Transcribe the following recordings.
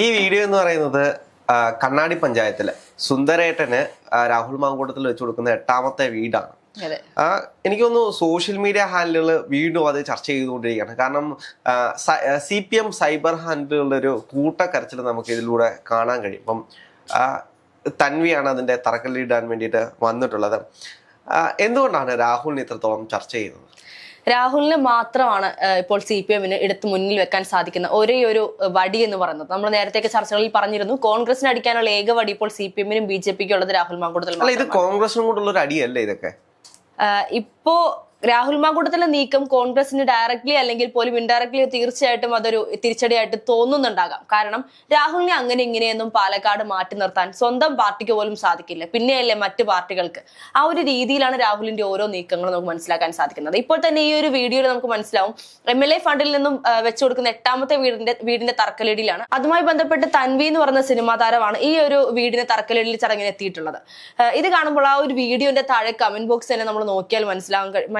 ഈ വീഡിയോ എന്ന് പറയുന്നത് കണ്ണാടി പഞ്ചായത്തിലെ. സുന്ദരേട്ടന് രാഹുൽ മാങ്കൂട്ടത്തിൽ വെച്ച് കൊടുക്കുന്ന എട്ടാമത്തെ വീടാണ്. എനിക്ക് തോന്നുന്നു സോഷ്യൽ മീഡിയ ഹാൻഡിലുകൾ വീണ്ടും അത് ചർച്ച ചെയ്തുകൊണ്ടിരിക്കുകയാണ്. കാരണം സി പി എം സൈബർ ഹാൻഡിലുകളുടെ ഒരു കൂട്ടക്കരച്ചിൽ നമുക്ക് ഇതിലൂടെ കാണാൻ കഴിയും. ഇപ്പം തൻവിയാണ് അതിന്റെ തറക്കല്ലിടാൻ വേണ്ടിയിട്ട് വന്നിട്ടുള്ളത്. എന്തുകൊണ്ടാണ് രാഹുലിന് ഇത്രത്തോളം ചർച്ച ചെയ്യുന്നത്? രാഹുലിന് മാത്രമാണ് ഇപ്പോൾ സി പി എമ്മിന് എടുത്ത് മുന്നിൽ വെക്കാൻ സാധിക്കുന്ന ഒരേ ഒരു വടി എന്ന് പറയുന്നത് നമ്മൾ നേരത്തെ ചർച്ചകളിൽ പറഞ്ഞിരുന്നു കോൺഗ്രസിന് അടിക്കാനുള്ള ഏക വടി ഇപ്പോൾ സി പി എമ്മിനും ബി ജെ പിക്കും ഉള്ളത് രാഹുൽ മാങ്കൂടുതൽ അല്ല ഇത്. കോൺഗ്രസിനും കൊണ്ടുള്ള ഒരു അടിയല്ലേ ഇതൊക്കെ ഇപ്പോ രാഹുൽ മാങ്കൂട്ടത്തിലെ നീക്കം കോൺഗ്രസിന് ഡയറക്ട്ലി അല്ലെങ്കിൽ പോലും ഇൻഡയറക്ട്ലി തീർച്ചയായിട്ടും അതൊരു തിരിച്ചടിയായിട്ട് തോന്നുന്നുണ്ടാകാം. കാരണം രാഹുലിനെ അങ്ങനെ ഇങ്ങനെയൊന്നും പാലക്കാട് മാറ്റി നിർത്താൻ സ്വന്തം പാർട്ടിക്ക് പോലും സാധിക്കില്ല. പിന്നെയല്ലേ മറ്റു പാർട്ടികൾക്ക്. ആ ഒരു രീതിയിലാണ് രാഹുലിന്റെ ഓരോ നീക്കങ്ങളും നമുക്ക് മനസ്സിലാക്കാൻ സാധിക്കുന്നത്. ഇപ്പോൾ തന്നെ ഈ ഒരു വീഡിയോയിൽ നമുക്ക് മനസ്സിലാവും. എം എൽ എ ഫണ്ടിൽ നിന്നും വെച്ചു കൊടുക്കുന്ന എട്ടാമത്തെ വീടിന്റെ വീടിന്റെ തറക്കല്ലിടിയിലാണ് അതുമായി ബന്ധപ്പെട്ട് തൻവി എന്ന് പറഞ്ഞ സിനിമാ താരമാണ് ഈ ഒരു വീടിന്റെ തറക്കല്ലിടിയിൽ ചടങ്ങിന് എത്തിയിട്ടുള്ളത്. ഇത് കാണുമ്പോൾ ആ ഒരു വീഡിയോന്റെ താഴെ കമന്റ് ബോക്സ് തന്നെ നമ്മൾ നോക്കിയാൽ മനസ്സിലാകാൻ കഴി-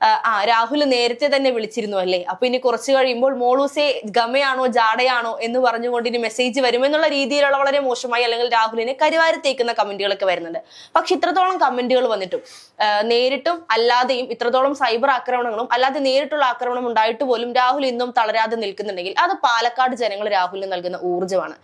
ആ, രാഹുൽ നേരത്തെ തന്നെ വിളിച്ചിരുന്നു അല്ലേ? അപ്പൊ ഇനി കുറച്ച് കഴിയുമ്പോൾ മോളൂസെ ഗമയാണോ ജാടയാണോ എന്ന് പറഞ്ഞുകൊണ്ട് ഇനി മെസ്സേജ് വരുമെന്നുള്ള രീതിയിലുള്ള വളരെ മോശമായി അല്ലെങ്കിൽ രാഹുലിനെ കരിവാരി തേക്കുന്ന കമന്റുകളൊക്കെ വരുന്നുണ്ട്. പക്ഷെ ഇത്രത്തോളം കമന്റുകൾ വന്നിട്ടും നേരിട്ടും അല്ലാതെയും ഇത്രത്തോളം സൈബർ ആക്രമണങ്ങളും അല്ലാതെ നേരിട്ടുള്ള ആക്രമണം ഉണ്ടായിട്ട് പോലും രാഹുൽ ഇന്നും തളരാതെ നിൽക്കുന്നുണ്ടെങ്കിൽ അത് പാലക്കാട് ജനങ്ങൾ രാഹുലിന് നൽകുന്ന ഊർജമാണ്.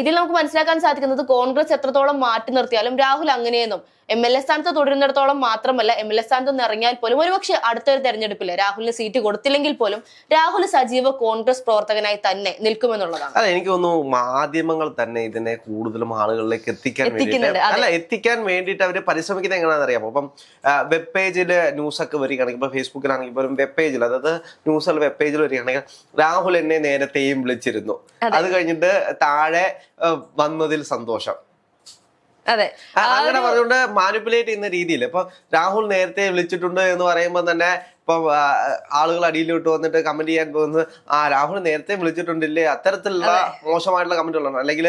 ഇതിൽ നമുക്ക് മനസ്സിലാക്കാൻ സാധിക്കുന്നത് കോൺഗ്രസ് എത്രത്തോളം മാറ്റി നിർത്തിയാലും രാഹുൽ അങ്ങനെയെന്നും എം എൽ എ സ്ഥാനത്ത് തുടരുന്നിടത്തോളം മാത്രമല്ല എം എൽ എ സ്ഥാനത്ത് നിന്ന് ഇറങ്ങിയാൽ പോലും ഒരുപക്ഷെ അടുത്തൊരു തെരഞ്ഞെടുപ്പിൽ രാഹുലിന് സീറ്റ് കൊടുത്തില്ലെങ്കിൽ പോലും രാഹുൽ സജീവ കോൺഗ്രസ് പ്രവർത്തകനായി തന്നെ നിൽക്കുമെന്നുള്ളതാണ്. അതെ എനിക്ക് തോന്നുന്നു മാധ്യമങ്ങൾ തന്നെ ഇതിനെ കൂടുതലും ആളുകളിലേക്ക് എത്തിക്കാൻ വേണ്ടിയിട്ട് അല്ല എത്തിക്കാൻ വേണ്ടിയിട്ട് അവർ പരിശ്രമിക്കുന്നത് എങ്ങനെയാണെന്ന് അറിയാമോ അപ്പം വെബ് പേജിൽ ന്യൂസ് ഒക്കെ വരികയാണെങ്കിൽ ഇപ്പൊ ഫേസ്ബുക്കിലാണെങ്കിൽ പോലും വെബ് പേജിൽ അതായത് ന്യൂസിൽ വെബ് പേജിൽ വരികയാണെങ്കിൽ രാഹുൽ എന്നെ നേരത്തെയും വിളിച്ചിരുന്നു. അത്. കഴിഞ്ഞിട്ട് താഴെ വന്നതിൽ സന്തോഷം. അതെ. അങ്ങനെ പറഞ്ഞുകൊണ്ട് മാനിപ്പുലേറ്റ് ചെയ്യുന്ന രീതിയിൽ ഇപ്പൊ രാഹുൽ നേരത്തെ വിളിച്ചിട്ടുണ്ട് എന്ന് പറയുമ്പോൾ തന്നെ ഇപ്പൊ ആളുകൾ അടിയിലോട്ട് വന്നിട്ട് കമന്റ് ചെയ്യാൻ പോകുന്നത് ആ രാഹുൽ നേരത്തെ വിളിച്ചിട്ടുണ്ടില്ലേ? അത്തരത്തിലുള്ള മോശമായിട്ടുള്ള കമന്റുകളാണ് അല്ലെങ്കിൽ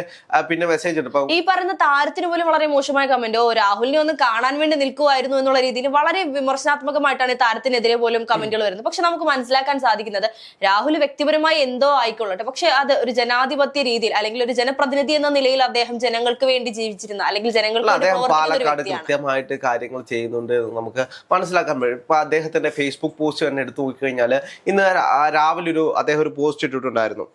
പിന്നെ മെസ്സേജ് ഉണ്ട്. ഈ പറയുന്ന താരത്തിന് പോലും വളരെ മോശമായ കമന്റ് ഓ രാഹുലിനെ ഒന്ന് കാണാൻ വേണ്ടി നിൽക്കുമായിരുന്നു എന്നുള്ള രീതിയിൽ വളരെ വിമർശനാത്മകമായിട്ടാണ് ഈ താരത്തിനെതിരെ പോലും കമന്റുകൾ വരുന്നത്. പക്ഷെ നമുക്ക് മനസ്സിലാക്കാൻ സാധിക്കുന്നത് രാഹുൽ വ്യക്തിപരമായി എന്തോ ആയിക്കൊള്ളട്ടെ. പക്ഷെ അത് ഒരു ജനാധിപത്യ രീതിയിൽ അല്ലെങ്കിൽ ഒരു ജനപ്രതിനിധി എന്ന നിലയിൽ അദ്ദേഹം ജനങ്ങൾക്ക് വേണ്ടി ജീവിച്ചിരുന്ന അല്ലെങ്കിൽ ജനങ്ങൾക്ക് പാലക്കാട് കൃത്യമായിട്ട് കാര്യങ്ങൾ ചെയ്യുന്നുണ്ട് നമുക്ക് മനസ്സിലാക്കാൻ കഴിയും ഇപ്പൊ അദ്ദേഹത്തിന്റെ ഫേസ്ബുക്ക് പോസ്റ്റ് തന്നെ എടുത്തു നോക്കിക്കഴിഞ്ഞാൽ ഇന്ന് രാവിലെ ഒരു അദ്ദേഹം ഒരു പോസ്റ്റ് ഇട്ടിട്ടുണ്ടായിരുന്നു.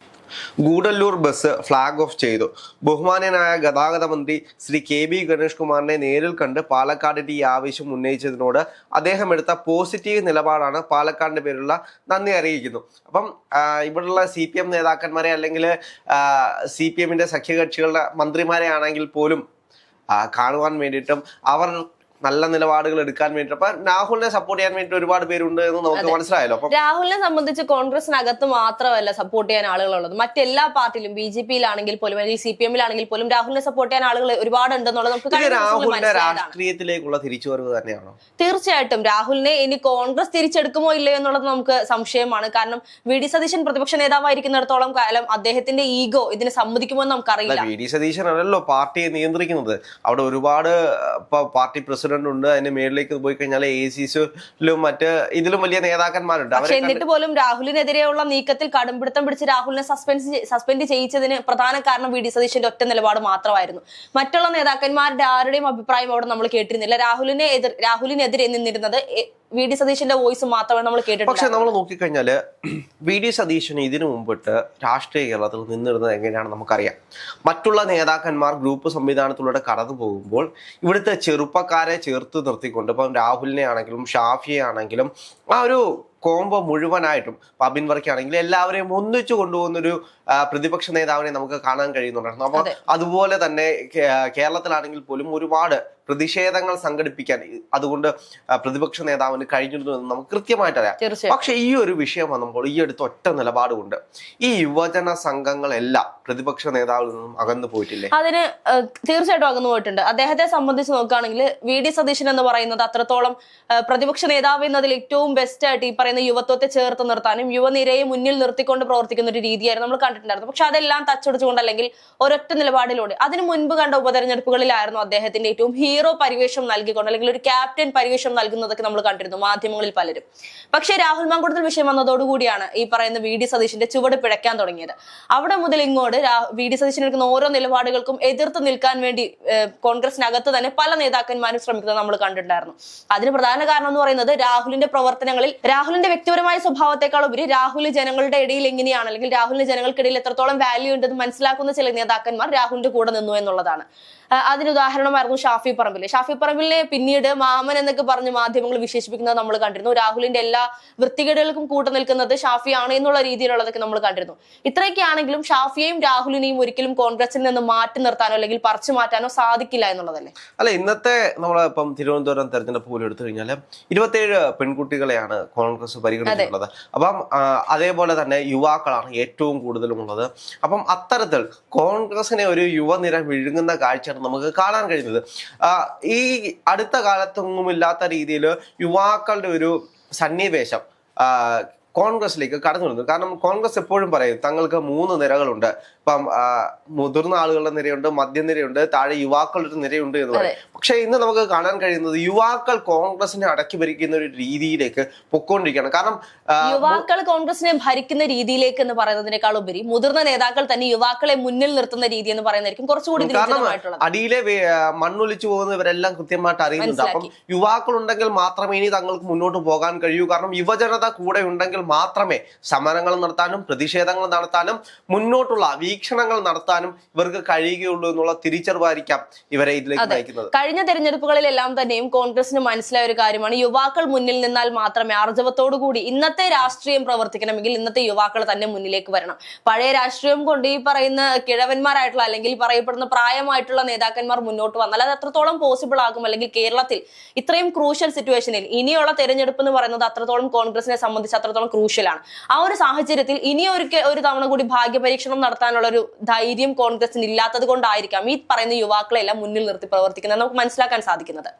ഗൂഡല്ലൂർ ബസ് ഫ്ലാഗ് ഓഫ് ചെയ്തു. ബഹുമാനനായ ഗതാഗത മന്ത്രി ശ്രീ കെ ബി ഗണേഷ് കുമാറിനെ നേരിൽ കണ്ട് പാലക്കാടിന്റെ ഈ ആവശ്യം ഉന്നയിച്ചതിനോട് അദ്ദേഹം എടുത്ത പോസിറ്റീവ് നിലപാടാണ് പാലക്കാടിന്റെ പേരുള്ള നന്ദി അറിയിക്കുന്നു. അപ്പം ഇവിടെയുള്ള സി പി എം നേതാക്കന്മാരെ അല്ലെങ്കിൽ സി പി എമ്മിന്റെ സഖ്യകക്ഷികളുടെ മന്ത്രിമാരെ ആണെങ്കിൽ പോലും കാണുവാൻ വേണ്ടിയിട്ടും അവർ നല്ല നിലപാടുകൾ എടുക്കാൻ വേണ്ടി അപ്പൊ രാഹുലിനെ സപ്പോർട്ട് ചെയ്യാൻ വേണ്ടി ഒരുപാട് പേരുണ്ട് എന്ന് നമുക്ക് മനസ്സിലായല്ലോ. അപ്പം രാഹുലിനെ സംബന്ധിച്ച് കോൺഗ്രസിനകത്ത് മാത്രമല്ല സപ്പോർട്ട് ചെയ്യാൻ ആളുകളുള്ളത്. മറ്റെല്ലാ പാർട്ടിയിലും ബി ജെ പിയിലാണെങ്കിൽ പോലും അല്ലെങ്കിൽ സി പി എമ്മിലാണെങ്കിൽ പോലും രാഹുലിനെ സപ്പോർട്ട് ചെയ്യാൻ ആളുകൾ ഒരുപാട് ഉണ്ടെന്നുള്ളത് നമുക്ക് രാഹുലിന്റെ രാഷ്ട്രീയത്തിലേക്കുള്ള തിരിച്ചുവരവ് തന്നെയാണോ? തീർച്ചയായിട്ടും. രാഹുലിനെ ഇനി കോൺഗ്രസ് തിരിച്ചെടുക്കുമോ ഇല്ലയോ എന്നുള്ളത് നമുക്ക് സംശയമാണ്. കാരണം വി ഡി സതീശൻ പ്രതിപക്ഷ നേതാവായിരിക്കുന്നിടത്തോളം കാലം അദ്ദേഹത്തിന്റെ ഈഗോ ഇതിനെ സമ്മതിക്കുമോ എന്ന് നമുക്കറിയില്ല വി ഡി സതീശൻ അല്ലല്ലോ പാർട്ടിയെ നിയന്ത്രിക്കുന്നത്. അവിടെ ഒരുപാട് പാർട്ടി പ്രസിഡന്റ് ഉണ്ട് അതിന്റെ മേളിലേക്ക് പോയി കഴിഞ്ഞാൽ എ സി സിയിലും മറ്റ് ഇതിലും വലിയ നേതാക്കന്മാരുണ്ട്. പക്ഷെ എന്നിട്ട് പോലും രാഹുലിനെതിരെയുള്ള നീക്കത്തിൽ കടുംപിടുത്തം പിടിച്ച് രാഹുലിനെ സസ്പെൻഡ് സസ്പെൻഡ് ചെയ്യിച്ചതിന് പ്രധാന കാരണം വി. ഡി. സതീശന്റെ ഒറ്റ നിലപാട് മാത്രമായിരുന്നു. മറ്റുള്ള നേതാക്കന്മാരുടെ ആരുടെയും അഭിപ്രായം അവിടെ നമ്മൾ കേട്ടിരുന്നില്ല. രാഹുലിനെ എതിർ രാഹുലിനെതിരെ നിന്നിരുന്നത് വി ഡി സതീശന്റെ വോയിസ് മാത്രമേ നമ്മൾ പക്ഷെ കേട്ടിട്ടുള്ളൂ നമ്മൾ നോക്കിക്കഴിഞ്ഞാൽ വി ഡി സതീശന് ഇതിനു മുമ്പിട്ട് രാഷ്ട്രീയ കേരളത്തിൽ നിന്നിരുന്നത് എങ്ങനെയാണെന്ന് നമുക്കറിയാം. മറ്റുള്ള നേതാക്കന്മാർ ഗ്രൂപ്പ് സംവിധാനത്തിലൂടെ കടന്നു പോകുമ്പോൾ ഇവിടുത്തെ ചെറുപ്പക്കാരെ ചേർത്ത് നിർത്തിക്കൊണ്ട് ഇപ്പം രാഹുലിനെ ആണെങ്കിലും ഷാഫിയെ ആണെങ്കിലും ആ ഒരു കോംബോ മുഴുവനായിട്ടും പബിൻ വർക്കാണെങ്കിലും എല്ലാവരെയും ഒന്നിച്ചു കൊണ്ടുപോകുന്ന ഒരു പ്രതിപക്ഷ നേതാവിനെ നമുക്ക് കാണാൻ കഴിയുന്നുണ്ടായിരുന്നു അപ്പോൾ അതുപോലെ തന്നെ കേരളത്തിലാണെങ്കിൽ പോലും ഒരുപാട് പ്രതിഷേധങ്ങൾ സംഘടിപ്പിക്കാൻ അതുകൊണ്ട് പ്രതിപക്ഷ നേതാവിന് കഴിഞ്ഞിരുന്നു എന്ന് നമുക്ക് കൃത്യമായിട്ട് അറിയാം പക്ഷെ ഈ ഒരു വിഷയം വന്നപ്പോൾ ഈ അടുത്ത് ഒറ്റ നിലപാടുകൊണ്ട് ഈ യുവജന സംഘങ്ങളെല്ലാം പ്രതിപക്ഷ നേതാവിൽ നിന്നും അകന്നു പോയിട്ടില്ലേ? അതിന് തീർച്ചയായിട്ടും അകന്നു പോയിട്ടുണ്ട്. അദ്ദേഹത്തെ സംബന്ധിച്ച് നോക്കുകയാണെങ്കിൽ വി. ഡി. സതീശൻ എന്ന് പറയുന്നത് അത്രത്തോളം പ്രതിപക്ഷ നേതാവ് എന്നതിൽ ഏറ്റവും ബെസ്റ്റ് ആയിട്ട് ഈ പറയുന്ന യുവത്വത്തെ ചേർത്ത് നിർത്താനും യുവനിരയെ മുന്നിൽ നിർത്തിക്കൊണ്ട് പ്രവർത്തിക്കുന്ന ഒരു രീതിയായിരുന്നു നമ്മൾ കണ്ടിട്ടുണ്ടായിരുന്നു പക്ഷെ അതെല്ലാം തച്ചുടച്ചുകൊണ്ട് അല്ലെങ്കിൽ ഒരൊറ്റ നിലപാടിലൂടെ അതിന് മുൻപ് കണ്ട ഉപതെരഞ്ഞെടുപ്പുകളിലായിരുന്നു അദ്ദേഹത്തിന്റെ ഏറ്റവും ഹീറോ പരിവേഷം നൽകിക്കൊണ്ട് അല്ലെങ്കിൽ ഒരു ക്യാപ്റ്റൻ പരിവേഷം നൽകുന്നതൊക്കെ നമ്മൾ കണ്ടിരുന്നു മാധ്യമങ്ങളിൽ പലരും. പക്ഷേ രാഹുൽ മാങ്കുടത്തിൽ വിഷയം വന്നതോടുകൂടിയാണ് ഈ പറയുന്ന വി ഡി സതീശിന്റെ ചുവട് പിഴയ്ക്കാൻ തുടങ്ങിയത്. അവിടെ മുതൽ ഇങ്ങോട്ട് വി ഡി സതീശൻ എടുക്കുന്ന ഓരോ നിലപാടുകൾക്കും എതിർത്ത് നിൽക്കാൻ വേണ്ടി കോൺഗ്രസിനകത്ത് തന്നെ പല നേതാക്കന്മാരും ശ്രമിക്കുന്നത് നമ്മൾ കണ്ടിട്ടുണ്ടായിരുന്നു. അതിന് പ്രധാന കാരണം എന്ന് പറയുന്നത് രാഹുലിന്റെ പ്രവർത്തനങ്ങളിൽ രാഹുലിന്റെ വ്യക്തിപരമായ സ്വഭാവത്തെക്കാൾ ഉപരി രാഹുൽ ജനങ്ങളുടെ ഇടയിൽ എങ്ങനെയാണ് അല്ലെങ്കിൽ രാഹുലിന് ജനങ്ങൾക്കിടയിൽ എത്രത്തോളം വാല്യൂ ഉണ്ടെന്ന് മനസ്സിലാക്കുന്ന ചില നേതാക്കന്മാർ രാഹുലിന്റെ കൂടെ നിന്നു എന്നുള്ളതാണ്. അതിന് ഉദാഹരണമായിരുന്നു ഷാഫി പറമ്പിൽ ഷാഫി പറമ്പിലിനെ പിന്നീട് മാമൻ എന്നൊക്കെ പറഞ്ഞ് മാധ്യമങ്ങൾ വിശേഷിപ്പിക്കുന്നത് നമ്മൾ കണ്ടിരുന്നു. രാഹുലിന്റെ എല്ലാ വൃത്തികേടുകൾക്കും കൂട്ടു നിൽക്കുന്നത് ഷാഫി ആണ് എന്നുള്ള രീതിയിലുള്ളതൊക്കെ നമ്മൾ കണ്ടിരുന്നു. ഇത്രയൊക്കെ ആണെങ്കിലും ഷാഫിയെയും രാഹുലിനെയും ഒരിക്കലും കോൺഗ്രസിൽ നിന്ന് മാറ്റി നിർത്താനോ അല്ലെങ്കിൽ പറിച്ചു മാറ്റാനോ സാധിക്കില്ല എന്നുള്ളതല്ലേ? അല്ല ഇന്നത്തെ നമ്മൾ ഇപ്പം തിരുവനന്തപുരം തെരഞ്ഞെടുപ്പ് പോലും എടുത്തു കഴിഞ്ഞാൽ ഇരുപത്തേഴ് പെൺകുട്ടികളെയാണ് കോൺഗ്രസ് പരിഗണിച്ചിട്ടുള്ളത്. അപ്പം അതേപോലെ തന്നെ യുവാക്കളാണ് ഏറ്റവും കൂടുതലും ഉള്ളത് അപ്പം അത്തരത്തിൽ കോൺഗ്രസിനെ ഒരു യുവനിര വിഴുങ്ങുന്ന കാഴ്ചയാണ് നമുക്ക് കാണാൻ കഴിയുന്നത്. ഈ അടുത്ത കാലത്തൊന്നും ഇല്ലാത്ത രീതിയിൽ യുവാക്കളുടെ ഒരു സന്നിവേശം കോൺഗ്രസിലേക്ക് കടന്നു വരുന്നു കാരണം കോൺഗ്രസ് എപ്പോഴും പറയും തങ്ങൾക്ക് മൂന്ന് നിരകളുണ്ട്. ഇപ്പം മുതിർന്ന ആളുകളുടെ നിരയുണ്ട് മധ്യനിരയുണ്ട് താഴെ യുവാക്കളുടെ ഒരു നിരയുണ്ട് എന്ന് പറയും. പക്ഷേ ഇന്ന് നമുക്ക് കാണാൻ കഴിയുന്നത് യുവാക്കൾ കോൺഗ്രസിനെ അടക്കി ഭരിക്കുന്ന ഒരു രീതിയിലേക്ക് പൊക്കോണ്ടിരിക്കുകയാണ്. കാരണം യുവാക്കൾ കോൺഗ്രസിനെ ഭരിക്കുന്ന രീതിയിലേക്ക് എന്ന് പറയുന്നതിനേക്കാൾ ഉപരി മുതിർന്ന നേതാക്കൾ തന്നെ യുവാക്കളെ മുന്നിൽ നിർത്തുന്ന രീതി എന്ന് പറയുന്നതായിരിക്കും കുറച്ചുകൂടി അടിയിലെ വേ- മണ്ണൊലിച്ചു പോകുന്നവരെല്ലാം കൃത്യമായിട്ട് അറിയുന്നുണ്ട്. അപ്പം യുവാക്കൾ ഉണ്ടെങ്കിൽ മാത്രമേ ഇനി തങ്ങൾക്ക് മുന്നോട്ട് പോകാൻ കഴിയൂ. കാരണം യുവജനത കൂടെ ഉണ്ടെങ്കിൽ മാത്രമേ സമരങ്ങൾ നടത്താനും പ്രതിഷേധങ്ങൾ നടത്താനും മുന്നോട്ടുള്ള വീക്ഷണങ്ങൾ നടത്താനും ഇവർക്ക് കഴിയുകയുള്ളൂ എന്നുള്ള തിരിച്ചറിവായിരിക്കാം ഇവരെ ഇതിലേക്ക് നയിക്കുന്നത്. കഴിഞ്ഞ തെരഞ്ഞെടുപ്പുകളിലെല്ലാം തന്നെയും കോൺഗ്രസിന് മനസ്സിലായ ഒരു കാര്യമാണ് യുവാക്കൾ മുന്നിൽ നിന്നാൽ മാത്രമേ ആർജവത്തോടുകൂടി ഇന്നത്തെ രാഷ്ട്രീയം പ്രവർത്തിക്കണമെങ്കിൽ ഇന്നത്തെ യുവാക്കൾ തന്നെ മുന്നിലേക്ക് വരണം. പഴയ രാഷ്ട്രീയം കൊണ്ട് ഈ പറയുന്ന കിഴവന്മാരായിട്ടുള്ള അല്ലെങ്കിൽ പറയപ്പെടുന്ന പ്രായമായിട്ടുള്ള നേതാക്കന്മാർ മുന്നോട്ട് വന്നാൽ അത് എത്രത്തോളം പോസിബിൾ ആകും. അല്ലെങ്കിൽ കേരളത്തിൽ ഇത്രയും ക്രൂഷ്യൽ സിറ്റുവേഷനിൽ ഇനിയുള്ള തെരഞ്ഞെടുപ്പ് എന്ന് പറയുന്നത് അത്രത്തോളം കോൺഗ്രസിനെ സംബന്ധിച്ച് അത്രത്തോളം ക്രൂഷ്യലാണ് ആ ഒരു സാഹചര്യത്തിൽ ഇനി ഒരു ഒരു തവണ കൂടി ഭാഗ്യപരീക്ഷണം നടത്താനുള്ള ഒരു ധൈര്യം കോൺഗ്രസിന് ഇല്ലാത്തത് കൊണ്ടായിരിക്കാം ഈ പറയുന്ന യുവാക്കളെല്ലാം മുന്നിൽ നിർത്തി പ്രവർത്തിക്കുന്നത്. നമുക്ക് മനസ്സിലാക്കാൻ സാധിക്കുന്നത്.